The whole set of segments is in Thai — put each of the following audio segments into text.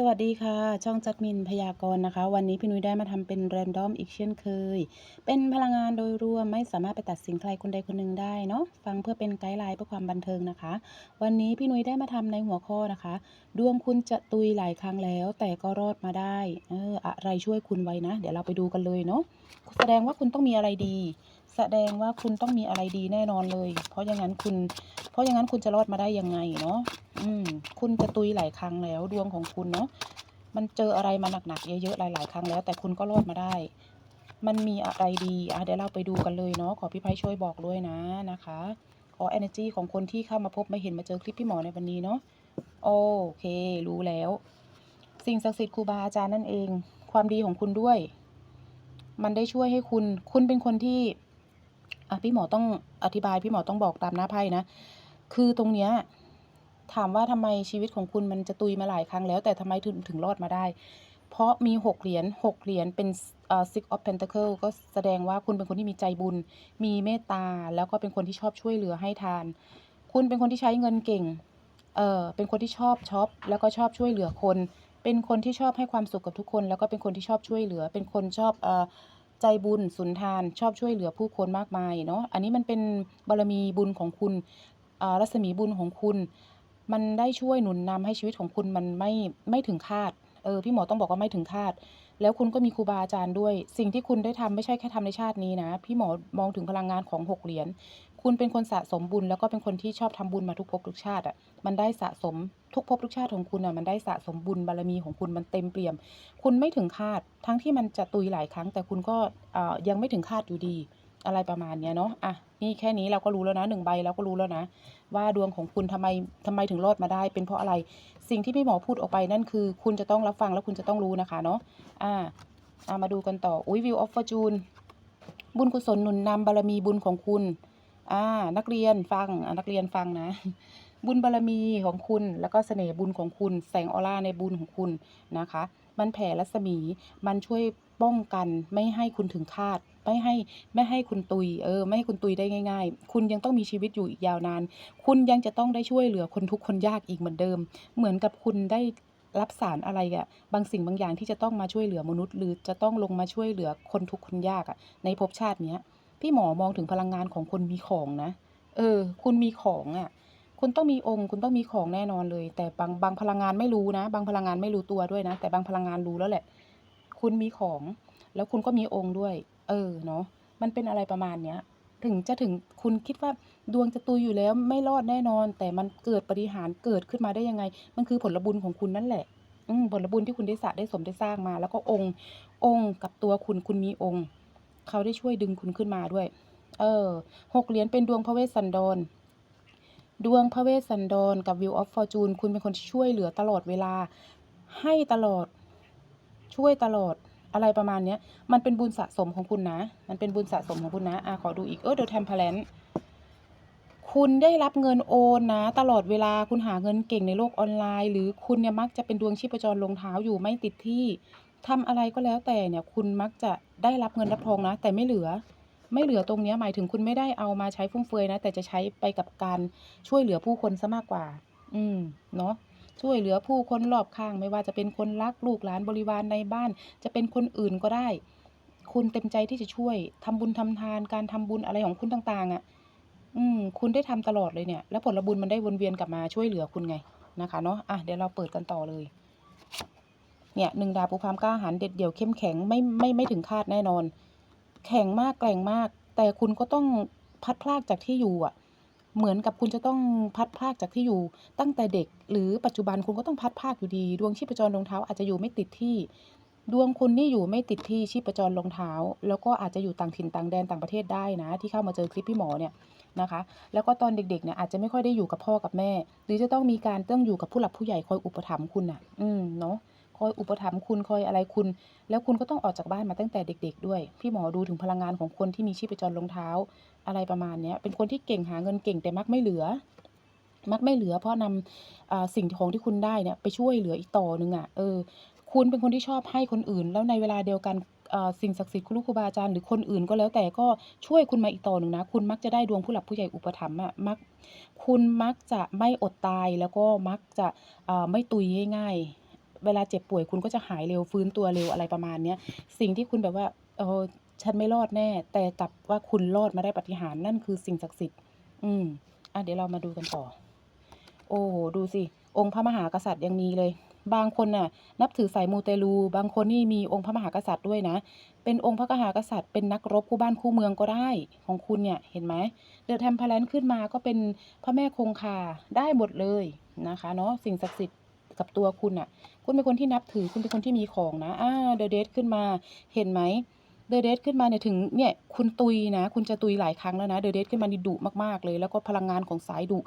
สวัสดีค่ะ ช่องจัดมินพยากรณ์นะคะ วันนี้พี่นุ้ยได้มาทำเป็นแรนดอมอีกเช่นเคย เป็นพลังงานโดยรวมไม่สามารถไปตัดสินใครคนใดคนหนึ่งได้เนาะฟังเพื่อเป็นไกด์ไลน์เพื่อความบันเทิงนะคะ วันนี้พี่นุ้ยได้มาทำในหัวข้อนะคะ ดวงคุณจะตุยหลายครั้งแล้ว แต่ก็รอดมาได้เอออะไรช่วยคุณไว้นะ เดี๋ยวเราไปดูกันเลยเนาะแสดงว่าคุณต้องมีอะไรดีแสดงว่าคุณต้องมีอะไรดีแน่นอนเลย เพราะอย่างนั้นคุณ เพราะอย่างนั้นคุณจะรอดมาได้ยังไงเนาะอืม คุณจะตุยหลายครั้งแล้วดวงของคุณเนาะมันเจออะไรมาหนักๆเยอะๆหลายๆ ครั้งแล้ว แต่คุณก็รอดมาได้ มันมีอะไรดีอะเดี๋ยวเราไปดูกันเลยเนาะขอพี่ไพ่ช่วยบอกด้วยนะนะคะ ขอ energy ของคนที่เข้ามาพบมาเห็นมาเจอคลิปพี่หมอในวันนี้เนาะโอเค รู้แล้ว สิ่งศักดิ์สิทธิ์ครูบาอาจารย์นั่นเอง ความดีของคุณด้วย มันได้ช่วยให้คุณ คุณเป็นคนที่ อะพี่หมอต้องอธิบายพี่หมอต้องบอกตามหน้าไพ่นะ คือตรงเนี้ยถามว่าทำไมชีวิตของคุณมันจะตุยมาหลายครั้งแล้ว แต่ทำไมถึงถึงรอดมาได้ เพราะมีหกเหรียญหกเหรียญเป็นอ่อ six of pentacle ก็แสดงว่าคุณเป็นคนที่มีใจบุญ มีเมตตา แล้วก็เป็นคนที่ชอบช่วยเหลือให้ทาน คุณเป็นคนที่ใช้เงินเก่ง เออเป็นคนที่ชอบช็อป แล้วก็ชอบช่วยเหลือคน เป็นคนที่ชอบให้ความสุขกับทุกคน แล้วก็เป็นคนที่ชอบช่วยเหลือ เป็นคนชอบเอ่อ ใจบุญสุนทานชอบช่วยเหลือผู้คนมากมายเนาะอันนี้มันเป็นบารมีบุญของคุณอ่ารัศมีบุญของคุณ มันได้ช่วยหนุนนำให้ชีวิตของคุณมันไม่ไม่ถึงคาดเออพี่หมอต้องบอกว่าไม่ถึงคาด แล้วคุณก็มีครูบาอาจารย์ด้วย สิ่งที่คุณได้ทำไม่ใช่แค่ทำในชาตินี้นะ พี่หมอมองถึงพลังงานของหกเหรียญ คุณเป็นคนสะสมบุญ แล้วก็เป็นคนที่ชอบทำบุญมาทุกภพทุกชาติอะมันได้สะสมทุกภพทุกชาติของคุณอะมันได้สะสมบุญบารมีของคุณมันเต็มเปี่ยม คุณไม่ถึงคาดทั้งที่มันจะตุยหลายครั้ง แต่คุณก็ยังไม่ถึงคาดอยู่ดีอะไรประมาณเนี้ยเนาะอะนี่แค่นี้เราก็รู้แล้วนะหนึ่งใบเราก็รู้แล้วนะ ว่าดวงของคุณทำไมทำไมถึงรอดมาได้ เป็นเพราะอะไรสิ่งที่พี่หมอพูดออกไปนั่นคือ คุณจะต้องรับฟังแล้วคุณจะต้องรู้นะคะเนาะอ่าามาดูกันต่ออุ้ย View of Fortune บุญกุศลหนุนนำบารมีบุญของคุณ อ่านักเรียนฟังนักเรียนฟังนะ บุญบารมีของคุณ แล้วก็เสน่ห์บุญของคุณ แสงออร่าในบุญของคุณนะคะ มันแผ่รัศมี มันช่วยป้องกันไม่ให้คุณถึงคาดไม่ให้ไม่ให้คุณตุยเออไม่ให้คุณตุยได้ง่าย ๆ คุณยังต้องมีชีวิตอยู่อีกยาวนาน คุณยังจะต้องได้ช่วยเหลือคนทุกคนยากอีกเหมือนเดิม เหมือนกับคุณได้รับสารอะไรอะบางสิ่งบางอย่างที่จะต้องมาช่วยเหลือมนุษย์ หรือจะต้องลงมาช่วยเหลือคนทุกคนยากอะในภพชาติเนี้ย พี่หมอมองถึงพลังงานของคนมีของนะ เออ คุณมีของอะคุณต้องมีองค์ คุณต้องมีของแน่นอนเลย แต่บางบางพลังงานไม่รู้นะ บางพลังงานไม่รู้ตัวด้วยนะ แต่บางพลังงานรู้แล้วแหละ คุณมีของ แล้วคุณก็มีองค์ด้วย เออ เนาะ มันเป็นอะไรประมาณเนี้ย ถึงจะถึงคุณคิดว่าดวงจะตุยอยู่แล้วไม่รอดแน่นอน แต่มันเกิดปฏิหารเกิดขึ้นมาได้ยังไง มันคือผลบุญของคุณนั่นแหละอืผลบุญที่คุณได้สะได้สมได้สร้างมา แล้วก็องค์ องค์กับตัวคุณ คุณมีองค์ เขาได้ช่วยดึงคุณขึ้นมาด้วย เออหกเหรียญเป็นดวงพระเวสสันดร ดวงพระเวสสันดรกับ Wheel of Fortune คุณเป็นคนช่วยเหลือตลอดเวลา ให้ตลอด ช่วยตลอดอะไรประมาณเนี้ย มันเป็นบุญสะสมของคุณนะ มันเป็นบุญสะสมของคุณนะ อะขอดูอีก เออ The Temperance คุณได้รับเงินโอนนะ ตลอดเวลาคุณหาเงินเก่งในโลกออนไลน์ หรือคุณเนี่ยมักจะเป็นดวงชีพจรลงเท้าอยู่ไม่ติดที่ ทำอะไรก็แล้วแต่เนี่ยคุณมักจะได้รับเงินรับทองนะ แต่ไม่เหลือ ไม่เหลือตรงนี้หมายถึงคุณไม่ได้เอามาใช้ฟุ่มเฟือยนะ แต่จะใช้ไปกับการช่วยเหลือผู้คนซะมากกว่า อืมเนาะช่วยเหลือผู้คนรอบข้าง ไม่ว่าจะเป็นคนรักลูกหลานบริวารในบ้าน จะเป็นคนอื่นก็ได้ คุณเต็มใจที่จะช่วยทำบุญทำทาน การทำบุญอะไรของคุณต่างๆอะ่ะ อืม คุณได้ทำตลอดเลยเนี่ย แล้วผลบุญมันได้วนเวียนกลับมาช่วยเหลือคุณไงนะคะเนาะอะเดี๋ยวเราเปิดกันต่อเลย เนี่ยหนึ่งดาบผู้ความกล้าหาญเด็ดเดี่ยวเข้มแข็งไม่ไม่ไม่ถึงคาดแน่นอน แข็งมากแกร่งมาก แต่คุณก็ต้องพัดพลากจากที่อยู่อะ เหมือนกับคุณจะต้องพัดพลากจากที่อยู่ ตั้งแต่เด็ก หรือปัจจุบันคุณก็ต้องพัดพลากอยู่ดี ดวงชีพจรรองเท้าอาจจะอยู่ไม่ติดที่ ดวงคุณนี่อยู่ไม่ติดที่ชีพจรรองเท้า แล้วก็อาจจะอยู่ต่างถิ่นต่างแดนต่างประเทศได้นะ ที่เข้ามาเจอคลิปพี่หมอเนี่ยนะคะ แล้วก็ตอนเด็กๆเนี่ยอาจจะไม่ค่อยได้อยู่กับพ่อกับแม่ หรือจะต้องมีการต้องอยู่กับผู้หลักผู้ใหญ่คอยอุปถัมภ์คุณอะ อืมเนาะ คอยอุปถัมภ์คุณคอยอะไรคุณ แล้วคุณก็ต้องออกจากบ้านมาตั้งแต่เด็ก ๆ ด้วย พี่หมอดูถึงพลังงานของคนที่มีชีพจรรองเท้า อะไรประมาณเนี้ยเป็นคนที่เก่งหาเงินเก่งแต่มักไม่เหลือ มักไม่เหลือ เพราะนำอ่าสิ่งของที่คุณได้เนี่ยไปช่วยเหลืออีกต่อหนึ่งอะเออ คุณเป็นคนที่ชอบให้คนอื่น แล้วในเวลาเดียวกันสิ่งศักดิ์สิทธิ์คุณลูกครูบาอาจารย์หรือคนอื่นก็แล้วแต่ก็ช่วยคุณมาอีกต่อหนึ่งนะ คุณมักจะได้ดวงผู้หลักผู้ใหญ่อุปถัมภ์อะมัก คุณมักจะไม่อดตายแล้วก็มักจะไม่ตุยง่าย เวลาเจ็บป่วยคุณก็จะหายเร็วฟื้นตัวเร็วอะไรประมาณเนี้ยสิ่งที่คุณแบบว่าเออฉันไม่รอดแน่ แต่กลับว่าคุณรอดมาได้ปฏิหารนั่นคือสิ่งศักดิ์สิทธิ์อืมอะเดี๋ยวเรามาดูกันต่อ โอ้โหดูสิ องค์พระมหากษัตริย์ยังมีเลย บางคนน่ะ นับถือสายมูเตลู บางคนนี่มีองค์พระมหากษัตริย์ด้วยนะ เป็นองค์พระมหากษัตริย์เป็นนักรบคู่บ้านคู่เมืองก็ได้ของคุณเนี่ยเห็นไหมเดอะแทมเพลนขึ้นมาก็เป็นพระแม่คงคาได้หมดเลยนะคะเนาะสิ่งศักดิ์สิทธิ์ กับตัวคุณอะ คุณเป็นคนที่นับถือคุณเป็นคนที่มีของนะอ่าเดอะเดทขึ้นมาเห็นไหมเดอะเดทขึ้นมาเนี่ยถึงเนี่ยคุณตุยนะ คุณจะตุยหลายครั้งแล้วนะเดอะเดทขึ้นมานี่ดุมากๆเลย แล้วก็พลังงานของสายดุ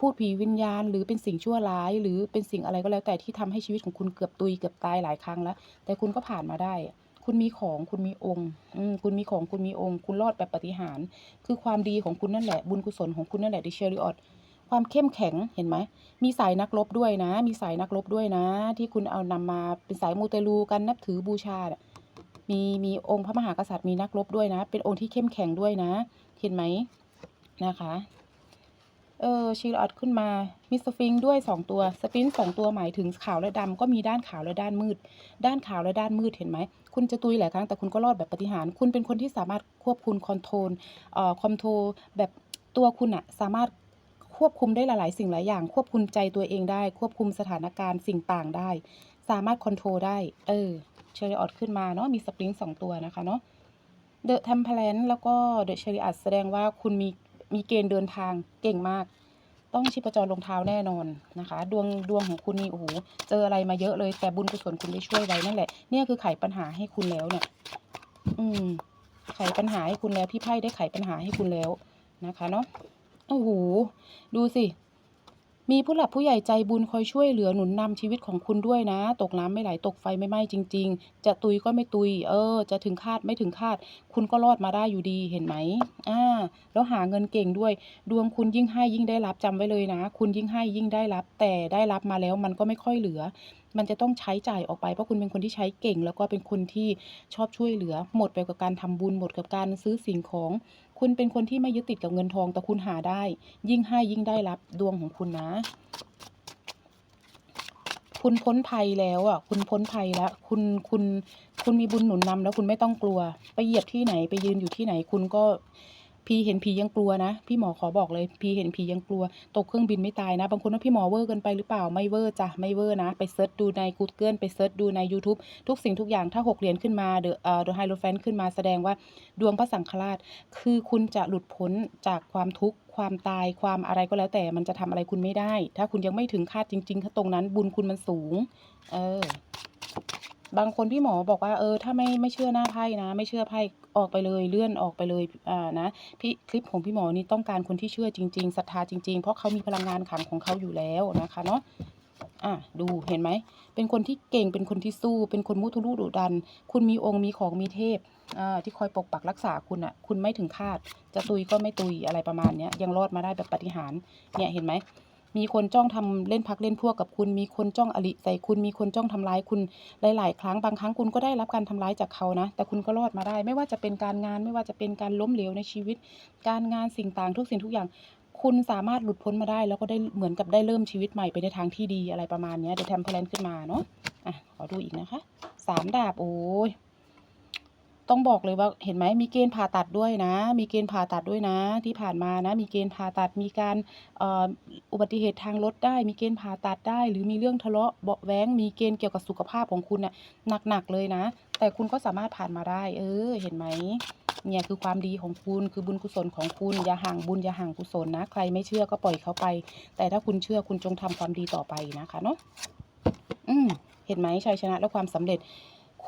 พูดผีวิญญาณ หรือเป็นสิ่งชั่วร้าย หรือเป็นสิ่งอะไรก็แล้วแต่ที่ทำให้ชีวิตของคุณเกือบตุยเกือบตายหลายครั้งแล้ว แต่คุณก็ผ่านมาได้ คุณมีของคุณมีองค์อืมคุณมีของคุณมีองค์ คุณรอดแบบปฏิหาร คือความดีของคุณนั่นแหละบุญกุศลของคุณนั่นแหละดิเชอริออต ความเข้มแข็งเห็นไหม มีสายนักรบด้วยนะ มีสายนักรบด้วยนะ ที่คุณเอานำมาเป็นสายมูเตลูกันนับถือบูชาน่ะมีมีองค์พระมหากษัตริย์มีนักรบด้วยนะ เป็นองค์ที่เข้มแข็งด้วยนะ เห็นไหมนะคะ เออชีลอดขึ้นมา มีสฟิงค์ด้วยสองตัว สปินสองตัวหมายถึงขาวและดำก็มีด้านขาวและด้านมืด ด้านขาวและด้านมืดเห็นไหม คุณจะตุยหลายครั้งแต่คุณก็รอดแบบปฏิหาร คุณเป็นคนที่สามารถควบคุมคอนโทรลเอ่อคอมโทรแบบตัวคุณอะสามารถ ควบคุมได้หลาย ๆ สิ่งหลายอย่าง ควบคุมใจตัวเองได้ ควบคุมสถานการณ์สิ่งต่างได้ สามารถคอนโทรลได้ เออเชอริออดขึ้นมาเนาะมีสปริงสองตัวนะคะเนาะเดอะ e ทมเพลนแล้วก็เดอะเชอริออดแสดงว่าคุณมีมีเกณฑ์เดินทางเก่งมาก ต้องชีพจรลงเท้าแน่นอนนะคะ ดวงดวงของคุณนี่โอ้โหเจออะไรมาเยอะเลย แต่บุญกุศลคุณได้ช่วยไว้นั่นแหละเนี่ยคือไขปัญหาให้คุณแล้วเนี่ย อืมไขปัญหาให้คุณแล้วพี่ไพ่ได้ไขปัญหาให้คุณแล้วนะคะเนาะ โอ้โห ดูสิ มีผู้หลักผู้ใหญ่ใจบุญคอยช่วยเหลือหนุนนำชีวิตของคุณด้วยนะ ตกน้ำไม่ไหลตกไฟไม่ไหม้จริง ๆ จะตุยก็ไม่ตุย เออ จะถึงคาดไม่ถึงคาด คุณก็รอดมาได้อยู่ดีเห็นไหมอ่า แล้วหาเงินเก่งด้วย ดวงคุณยิ่งให้ยิ่งได้รับจำไว้เลยนะ คุณยิ่งให้ยิ่งได้รับ แต่ได้รับมาแล้วมันก็ไม่ค่อยเหลือ มันจะต้องใช้จ่ายออกไปเพราะคุณเป็นคนที่ใช้เก่ง แล้วก็เป็นคนที่ชอบช่วยเหลือ หมดไปกับการทำบุญหมดกับการซื้อสิ่งของ คุณเป็นคนที่ไม่ยึดติดกับเงินทอง แต่คุณหาได้ ยิ่งให้ยิ่งได้รับดวงของคุณนะ คุณพ้นภัยแล้วอะ คุณพ้นภัยแล้ว คุณคุณคุณมีบุญหนุนนำแล้วคุณไม่ต้องกลัว ไปเหยียบที่ไหนไปยืนอยู่ที่ไหนคุณก็ พีเห็นผียังกลัวนะ พี่หมอขอบอกเลย พีเห็นผียังกลัว ตกเครื่องบินไม่ตายนะ บางคนว่าพี่หมอเวอร์เกินไปหรือเปล่า ไม่เวอร์จ้ะ ไม่เวอร์นะ ไปเซิร์ชดูใน Google ไปเซิร์ชดูใน YouTube ทุกสิ่งทุกอย่าง ถ้าหกเหรียญขึ้นมา เดอะเอ่อ The Hierophant ขึ้นมาแสดงว่าดวงพระสังฆราช คือคุณจะหลุดพ้นจากความทุกข์ความตายความอะไรก็แล้วแต่มันจะทำอะไรคุณไม่ได้ ถ้าคุณยังไม่ถึงคาดจริงๆถ้าตรงนั้นบุญคุณมันสูง เออ บางคนพี่หมอบอกว่าเออถ้าไม่ไม่เชื่อหน้าไพ่นะ ไม่เชื่อไพ่ออกไปเลยเลื่อนออกไปเลยอ่านะพี่คลิปของพี่หมอนี่ต้องการคนที่เชื่อจริงๆศรัทธาจริงๆ เพราะเขามีพลังงานขังของเขาอยู่แล้วนะคะเนาะอะดูเห็นไหม เป็นคนที่เก่งเป็นคนที่สู้ เป็นคนมุทุรุดุดัน คุณมีองค์มีของมีเทพอ่าที่คอยปกปักรักษาคุณอะคุณไม่ถึงคาด จะตุยก็ไม่ตุยอะไรประมาณเนี้ยยังรอดมาได้แบบปาฏิหาริย์เนี่ยเห็นไหม มีคนจ้องทำเล่นพักเล่นพวกกับคุณ มีคนจ้องอริใส่คุณ มีคนจ้องทำร้ายคุณหลาย ๆ ครั้ง บางครั้งคุณก็ได้รับการทำร้ายจากเขานะ แต่คุณก็รอดมาได้ ไม่ว่าจะเป็นการงาน ไม่ว่าจะเป็นการล้มเหลวในชีวิต การงานสิ่งต่างทุกสิ่งทุกอย่าง คุณสามารถหลุดพ้นมาได้ แล้วก็ได้เหมือนกับได้เริ่มชีวิตใหม่ไปในทางที่ดีอะไรประมาณนี้เดี๋ยวแทมเพลนขึ้นมาเนาะ อะ ขอดูอีกนะคะสามดาบ โอ้ย ต้องบอกเลยว่าเห็นไหมมีเกณฑ์ผ่าตัดด้วยนะ มีเกณฑ์ผ่าตัดด้วยนะ ที่ผ่านมานะ มีเกณฑ์ผ่าตัดมีการอุบัติเหตุทางรถได้ มีเกณฑ์ผ่าตัดได้ หรือมีเรื่องทะเลาะเบาะแว้งมีเกณฑ์เกี่ยวกับสุขภาพของคุณน่ะหนักๆเลยนะ แต่คุณก็สามารถผ่านมาได้ เออ เห็นไหมเนี่ยคือความดีของคุณคือบุญกุศลของคุณอย่าห่างบุญอย่าห่างกุศลนะ ใครไม่เชื่อก็ปล่อยเขาไป แต่ถ้าคุณเชื่อคุณจงทำความดีต่อไปนะคะเนาะอืมเห็นไหมชัยชนะและความสำเร็จ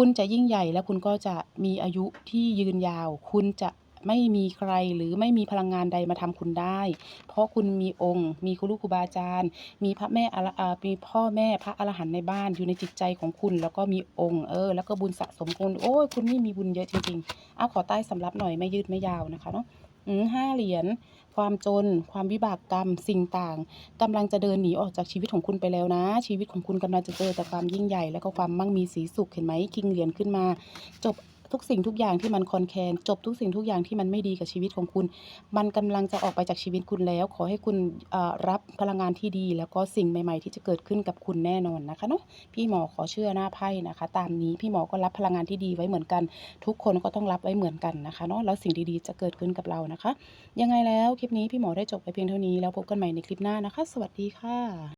คุณจะยิ่งใหญ่และคุณก็จะมีอายุที่ยืนยาว คุณจะไม่มีใครหรือไม่มีพลังงานใดมาทำคุณได้ เพราะคุณมีองค์ มีครูครูบาอาจารย์ มีพระแม่อรมีพ่อแม่พระอรหันต์ในบ้านอยู่ในจิตใจของคุณ แล้วก็มีองค์เออ แล้วก็บุญสะสมคุณโอ้ยคุณนี่มีบุญเยอะจริงๆเอาขอใต้สำรับหน่อยไม่ยืดไม่ยาวนะคะเนาะ ห้าเหรียญความจน ความวิบากกรรมสิ่งต่างกำลังจะเดินหนีออกจากชีวิตของคุณไปแล้วนะ ชีวิตของคุณกำลังจะเจอแต่ความยิ่งใหญ่ และก็ความมั่งมีสีสุขเห็นไหมคิงเหรียญขึ้นมา จบ ทุกสิ่งทุกอย่างที่มันคอนแคลนจบทุกสิ่งทุกอย่างที่มันไม่ดีกับชีวิตของคุณ มันกำลังจะออกไปจากชีวิตคุณแล้ว ขอให้คุณรับพลังงานที่ดี แล้วก็สิ่งใหม่ ๆ ที่จะเกิดขึ้นกับคุณแน่นอนนะคะเนาะพี่หมอขอเชื่อหน้าไพ่นะคะ ตามนี้พี่หมอก็รับพลังงานที่ดีไว้เหมือนกัน ทุกคนก็ต้องรับไว้เหมือนกันนะคะเนาะแล้วสิ่งดีๆจะเกิดขึ้นกับเรานะคะ ยังไงแล้วคลิปนี้พี่หมอได้จบไปเพียงเท่านี้แล้วพบกันใหม่ในคลิปหน้านะคะ สวัสดีค่ะ